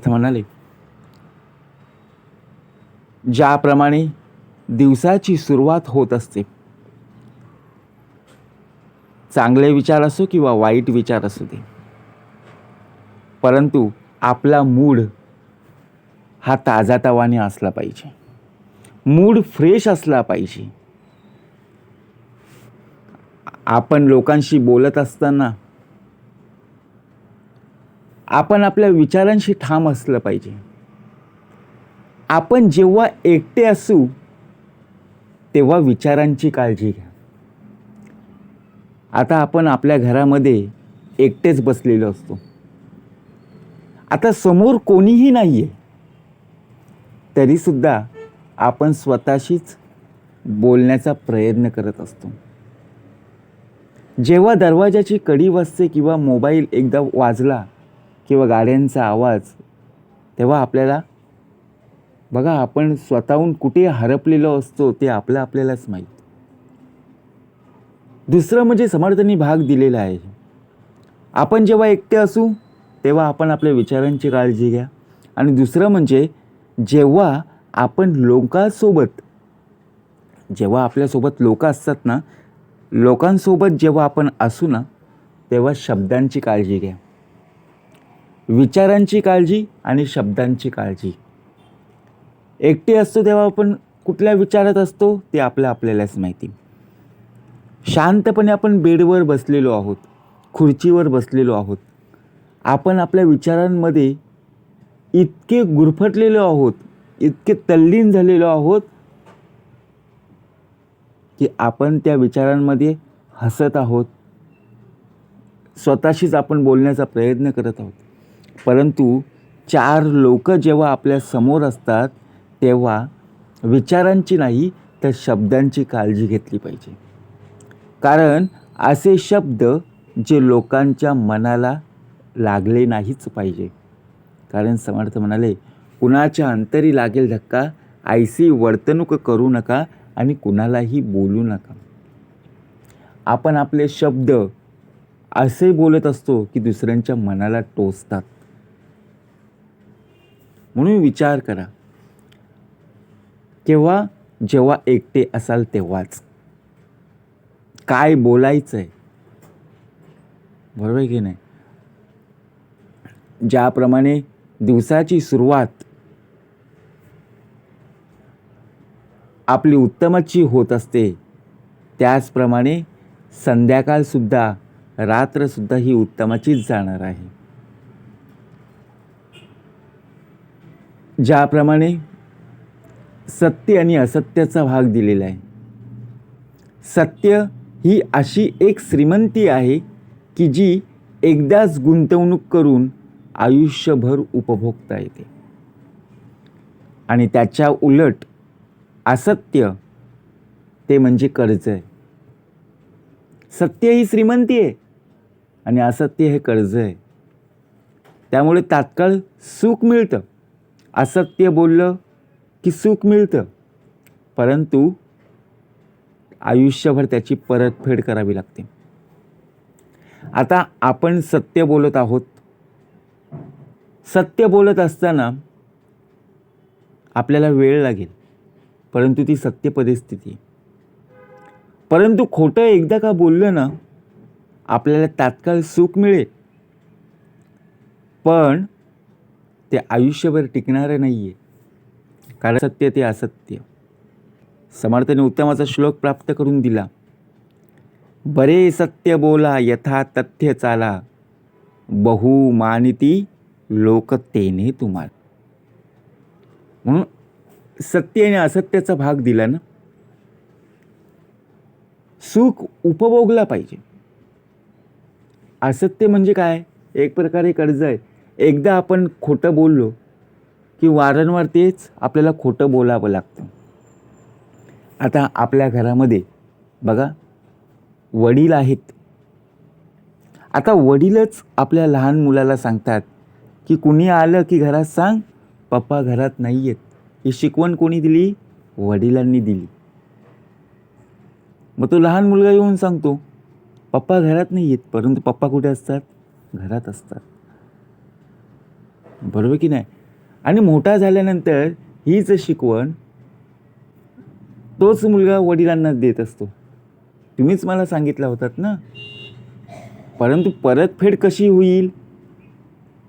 असं म्हणाले ज्याप्रमाणे दिवसाची सुरुवात होत असते चांगले विचार असो किंवा वाईट विचार असू दे परंतु आपला मूड हा ताजातवाने असला पाहिजे. मूड फ्रेश असला पाहिजे. आपण लोकांशी बोलत असताना आपण आपल्या विचारांशी ठाम असलं पाहिजे. आपण जेव्हा एकटे असू तेव्हा विचारांची काळजी घ्या. आता आपण आपल्या घरामध्ये एकटेच बसलेलो असतो. आता समोर कोणीही नाही आहे तरीसुद्धा आपण स्वतःशीच बोलण्याचा प्रयत्न करत असतो. जेव्हा दरवाजाची कडी वाजते किंवा मोबाईल एकदा वाजला किंवा गाड्यांचा आवाज तेव्हा आपल्याला बघा आपण स्वतःहून कुठे हरपलेलो असतो ते आपलं आपल्यालाच माहीत. दुसरं म्हणजे समर्थनी भाग दिलेला आहे. आपण जेव्हा एकटे असू तेव्हा आपण आपल्या विचारांची काळजी घ्या. आणि दुसरं म्हणजे जेव्हा आपण लोकांसोबत जेव्हा आपल्यासोबत लोक असतात ना लोकांसोबत जेव्हा आपण असू ना तेव्हा शब्दांची काळजी घ्या. विचारांची काळजी आणि शब्दांची काळजी. एकटे असतो तेव्हा आपण कुठल्या विचारात असतो ते आपलं आपल्यालाच माहिती. शांतपणे आपण बेडवर बसलेलो आहोत खुर्चीवर बसलेलो आहोत. आपण आपल्या विचारांमध्ये इतके गुरफटलेलो आहोत इतके तल्लीन झालेलो आहोत की आपण त्या विचारांमध्ये हसत आहोत. स्वतःशीच आपण बोलण्याचा प्रयत्न करत आहोत. परंतु चार लोक जेव्हा आपल्यासमोर असतात तेव्हा विचारांची नाही तर शब्दांची काळजी घेतली पाहिजे. कारण असे शब्द जे लोकांच्या मनाला लागले नाहीच पाहिजे. कारण समर्थ म्हणाले कुणाच्या अंतरी लागेल धक्का आयसी वर्तणूक करू नका आणि कुणालाही बोलू नका. आपण आपले शब्द असे बोलत असतो की दुसऱ्यांच्या मनाला टोचतात. म्हणून विचार करा. केव्हा जेव्हा एकटे असाल तेव्हाच. काय बोलायचं आहे बरोबर आहे की नाही? ज्याप्रमाणे दिवसाची सुरुवात आपली उत्तमाची होत असते त्याचप्रमाणे संध्याकाळसुद्धा रात्रसुद्धा ही उत्तमाचीच जाणार आहे. ज्याप्रमाणे सत्य आणि असत्याचा भाग दिलेला आहे. सत्य ही अशी एक श्रीमंती आहे की जी एकदाच गुंतवणूक करून आयुष्यभर उपभोगता येते. आणि त्याच्या उलट असत्य ते म्हणजे कर्ज आहे. सत्य ही श्रीमंती आहे आणि असत्य हे कर्ज आहे. त्यामुळे तात्काळ सुख मिळतं. असत्य बोललं की सुख मिळतं. परंतु आयुष्यभर त्याची परतफेड करावी लागते. आता आपण सत्य बोलत आहोत. सत्य बोलत असताना आपल्याला वेळ लागेल. परंतु ती सत्य परिस्थिती. आहे. परंतु खोटं एकदा का बोललं ना आपल्याला तात्काळ सुख मिळेल. पण ते आयुष्यभर टिकणारं नाही आहे कारण सत्य ते असत्य. समर्थाने उत्तमाचा श्लोक प्राप्त करून दिला. बरे सत्य बोला यथा तथ्य चाला. बहुमानिती लोकतेने तुम्हाला. म्हणून सत्य आणि असत्याचा भाग दिला ना? सुख उपभोगला पाहिजे. असत्य म्हणजे काय? एक प्रकारे कर्ज आहे. एकदा आपण खोटं बोललो की वारंवार तेच आपल्याला खोटं बोलावं लागतं. आता आपल्या घरामध्ये बघा वडील आहेत. आता वडीलच आपल्या लहान मुलाला सांगतात की कुणी आलं की घरात सांग पप्पा घरात नाही आहेत ही शिकवण कोणी दिली? वडिलांनी दिली. मग तो लहान मुलगा येऊन सांगतो पप्पा घरात नाही आहेत परंतु पप्पा कुठे असतात? घरात असतात. बरोबर की नाही? आणि मोठा झाल्यानंतर हीच शिकवण तोच मुलगा वडिलांना देत असतो. तुम्हीच मला सांगितला होतात ना? परंतु परतफेड कशी होईल?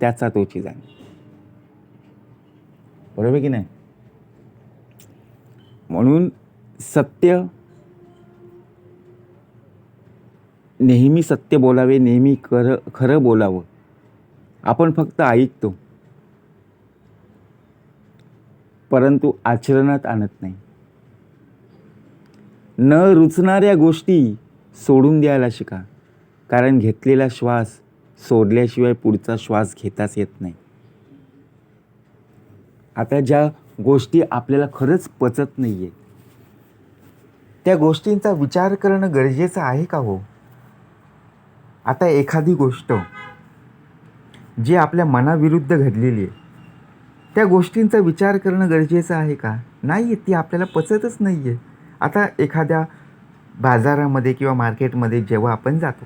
त्याचा तोची जाण. बरोबर की नाही? म्हणून सत्य नेहमी सत्य बोलावे नेहमी खरं खरं बोलावं. आपण फक्त ऐकतो. परंतु आचरणात आणत नाही. न रुचणाऱ्या गोष्टी सोडून द्यायला शिका कारण घेतलेला श्वास सोडल्याशिवाय पुढचा श्वास घेताच येत नाही. आता ज्या गोष्टी आपल्याला खरंच पचत नाही आहेत त्या गोष्टींचा विचार करणं गरजेचं आहे का हो? आता एखादी गोष्ट जी आपल्या मनाविरुद्ध घडलेली आहे त्या गोष्टींचा विचार करणं गरजेचं आहे का? नाही आहे ती आपल्याला पचतच नाही आहे आता एखाद्या बाजारामध्ये किंवा मार्केटमध्ये जेव्हा आपण जातो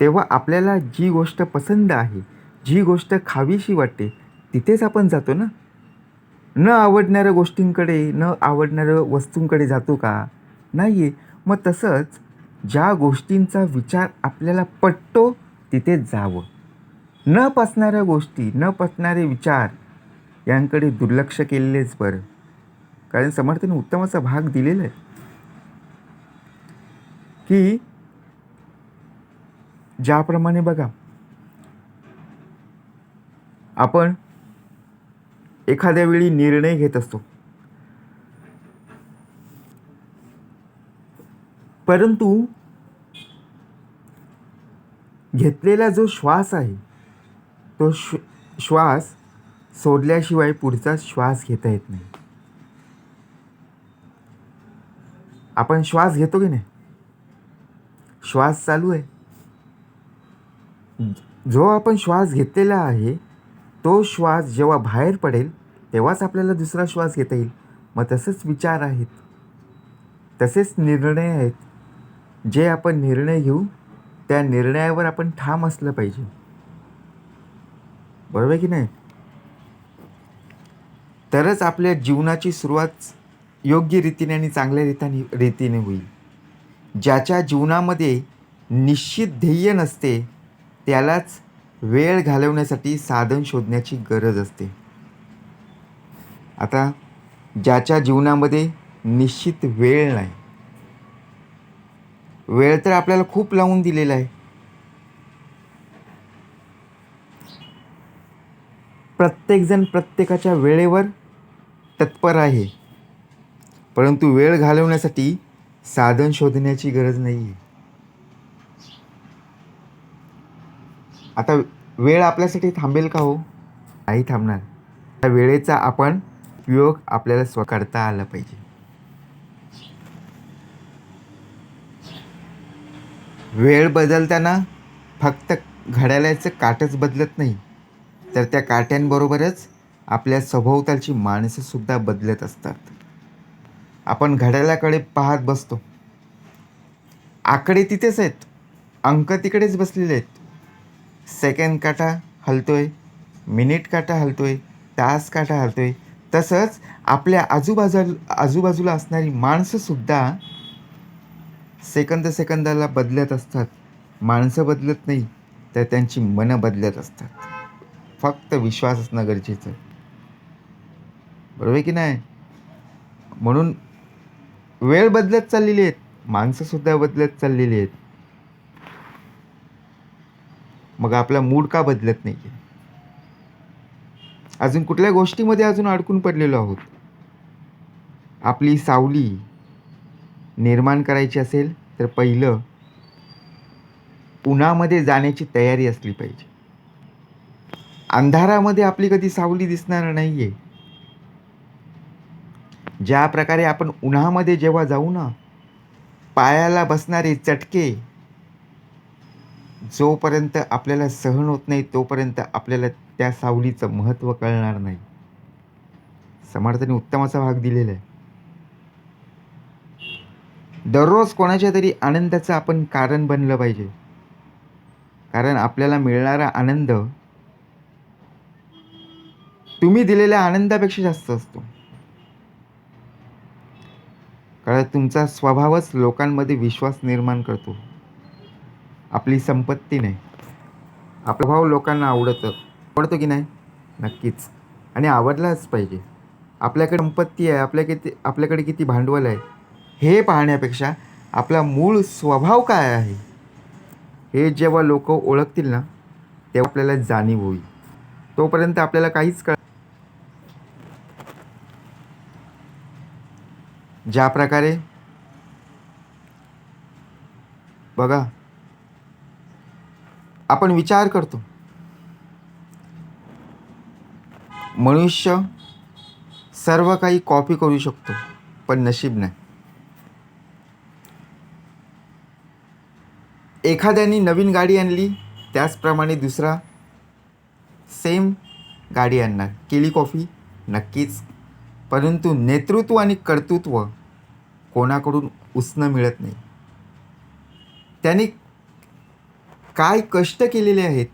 तेव्हा आपल्याला जी गोष्ट पसंत आहे जी गोष्ट खावीशी वाटते तिथेच आपण जातो ना? न आवडणाऱ्या गोष्टींकडे न आवडणाऱ्या वस्तूंकडे जातो का? नाही आहे मग तसंच ज्या गोष्टींचा विचार आपल्याला पटतो तिथेच जावं. न पचणाऱ्या गोष्टी न पचणारे विचार यांकडे दुर्लक्ष केलेलेच बरं. कारण समर्थाने उत्तम असा भाग दिलेला आहे. की ज्याप्रमाणे बघा आपण एखाद्या वेळी निर्णय घेत असतो. परंतु घेतलेला जो श्वास आहे तो श्व श्वास सोडल्याशिवाय पुढचा श्वास घेता येत नाही. आपण श्वास घेतो की नाही? श्वास चालू आहे. जो आपण श्वास घेतलेला आहे तो श्वास जेव्हा बाहेर पडेल तेव्हाच आपल्याला दुसरा श्वास घेता येईल. मग तसेच विचार आहेत. तसेच निर्णय आहेत. जे आपण निर्णय घेऊ त्या निर्णयावर आपण ठाम असलं पाहिजे. बरोबर की नाही? तरच आपल्या जीवनाची सुरुवात योग्य रीतीने आणि चांगल्या रीतीने रीतीने होईल. ज्याच्या जीवनामध्ये निश्चित ध्येय नसते त्यालाच वेळ घालवण्यासाठी साधन शोधण्याची गरज असते. आता ज्याच्या जीवनामध्ये निश्चित वेळ नाही. वेळ तर आपल्याला खूप लावून दिलेला आहे. प्रत्येकजण प्रत्येकाच्या वेळेवर तत्पर आहे. परंतु वेळ घालवण्यासाठी साधन शोधण्याची गरज नाही आहे आता वेळ आपल्यासाठी थांबेल का हो? नाही थांबणार. त्या वेळेचा आपण उपयोग आपल्याला स्व करता आला पाहिजे. वेळ बदलताना फक्त घड्याळाचं काटच बदलत नाही. तर त्या काट्यांबरोबरच आपल्या सभोवतालची माणसंसुद्धा बदलत असतात. आपण घड्याळाकडे पाहत बसतो. आकडे तिथेच आहेत. अंक तिकडेच बसलेले आहेत. सेकंड काटा हलतोय मिनिट काटा हलतोय तास काटा हलतोय. तसंच आपल्या आजूबाजू आजूबाजूला असणारी माणसंसुद्धा सेकंद सेकंदाला बदलत असतात. माणसं बदलत नाही तर त्यांची मनं बदलत असतात. फक्त विश्वास असणं गरजेचं बरोबर आहे की नाही? म्हणून वेळ बदलत चाललेली आहेत. माणसंसुद्धा बदलत चाललेली आहेत. मग आपला मूड का बदलत नाही? आहे अजून कुठल्या गोष्टीमध्ये अजून अडकून पडलेलो आहोत? आपली सावली निर्माण करायची असेल तर पहिलं उन्हामध्ये जाण्याची तयारी असली पाहिजे. अंधारामध्ये आपली कधी सावली दिसणार नाही आहे ज्या प्रकारे आपण उन्हामध्ये जेव्हा जाऊ ना पायाला बसणारे चटके जोपर्यंत आपल्याला सहन होत नाही तोपर्यंत आपल्याला त्या सावलीचं महत्त्व कळणार नाही. समर्थाने उत्तमाचा भाग दिलेला आहे. दररोज कोणाच्या तरी आनंदाचं आपण कारण बनलं पाहिजे. कारण आपल्याला मिळणारा आनंद तुम्ही दिलेल्या आनंदापेक्षा जास्त असतो. कारण तुमचा स्वभावच लोकांमध्ये विश्वास निर्माण करतो. आपली संपत्ती नाही. आपला भाव लोकांना आवडतं. आवडतो की नाही? नक्कीच. आणि आवडलाच पाहिजे. आपल्याकडे संपत्ती आहे आपल्या किती आपल्याकडे किती भांडवल आहे हे पाहण्यापेक्षा आपला मूळ स्वभाव काय आहे? हे जेव्हा लोक ओळखतील ना तेव्हा आपल्याला जाणीव होईल. तोपर्यंत आपल्याला काहीच कळ ज्या प्रकारे बघा आपण विचार करतो. मनुष्य सर्व काही कॉपी करू शकतो पण नशीब नाही. एखाद्याने नवीन गाडी आणली त्याचप्रमाणे दुसरा सेम गाडी आणणार. केली कॉफी नक्कीच. परंतु नेतृत्व आणि कर्तृत्व कोणाकडून उसणं मिळत नाही. त्यांनी काय कष्ट केलेले आहेत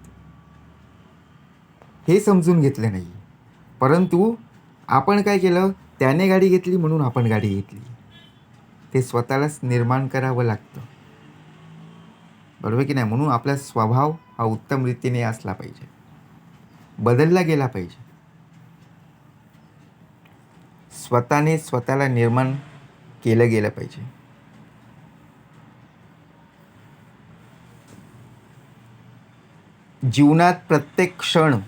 हे समजून घेतलं नाही. परंतु आपण काय केलं? त्याने गाडी घेतली म्हणून आपण गाडी घेतली. ते स्वतःलाच निर्माण करावं लागतं. बरोबर की नाही? म्हणून आपला स्वभाव हा उत्तम रीतीने असला पाहिजे. बदलला गेला पाहिजे. स्वतःने स्वतःला निर्माण केलं गेलं पाहिजे. जीवनात प्रत्येक क्षण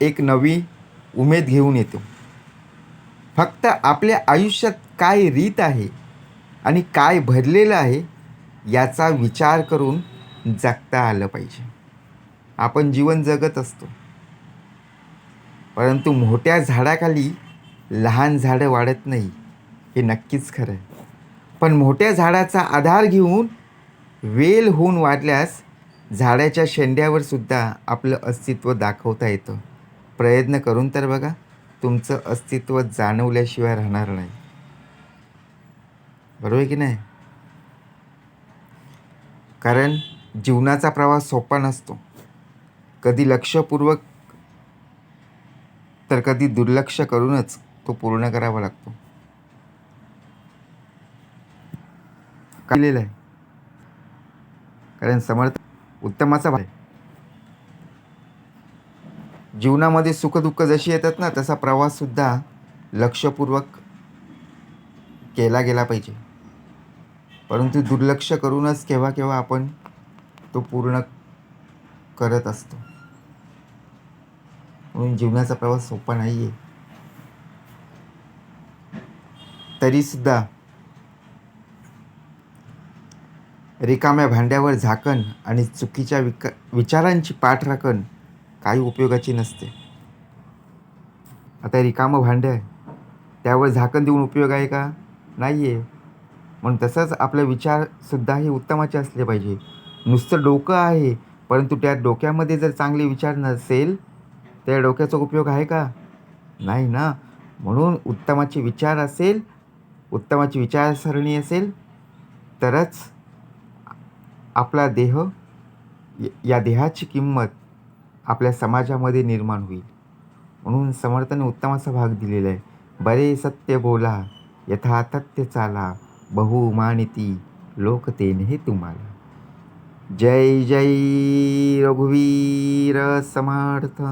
एक नवी उमेद घेऊन येतो. फक्त आपल्या आयुष्यात काय रीत आहे आणि काय भरलेलं आहे याचा विचार करून जगता आलं पाहिजे. आपण जीवन जगत असतो. परंतु मोठ्या झाडाखाली लहान झाडं वाढत नाही. हे नक्कीच खरं आहे पण मोठ्या झाडाचा आधार घेऊन वेल होऊन वाढल्यास झाडाच्या शेंड्यावर सुद्धा आपलं अस्तित्व दाखवता येतं. प्रयत्न करून तर बघा तुमचं अस्तित्व जाणवल्याशिवाय राहणार नाही. बरोबर आहे की नाही? कारण जीवनाचा प्रवास सोपा नसतो. कधी लक्षपूर्वक तर कधी दुर्लक्ष करूनच तो पूर्ण करावा लागतो. काढलेलं आहे. कारण समर्थ उत्तमाचा भाग जीवनामध्ये सुखदुःख जशी येतात ना तसा प्रवाससुद्धा लक्षपूर्वक केला गेला पाहिजे. परंतु दुर्लक्ष करूनच केव्हा केव्हा आपण तो पूर्ण करत असतो. म्हणून जीवनाचा प्रवास सोपा नाही आहे तरीसुद्धा रिकाम्या भांड्यावर झाकण आणि चुकीच्या विक विचारांची पाठराखण काही उपयोगाची नसते. आता रिकामं भांडं आहे. त्यावर झाकण देऊन उपयोग आहे का? नाही आहे म्हणून तसंच आपले विचारसुद्धा हे उत्तमाचे असले पाहिजे. नुसतं डोकं आहे परंतु त्या डोक्यामध्ये जर चांगले विचार नसेल त्या डोक्याचा उपयोग आहे का? नाही ना. म्हणून उत्तमाचे विचार असेल उत्तमाची विचारसरणी असेल तरच आपला देह या देहाची किंमत आपल्या समाजामध्ये निर्माण होईल. म्हणून समर्थाने उत्तमाचा भाग दिलेला आहे. बरे सत्य बोला यथातथ्य चाला बहुमानिती लोक हे तुम्हाला. जय जय रघुवीर समर्थ.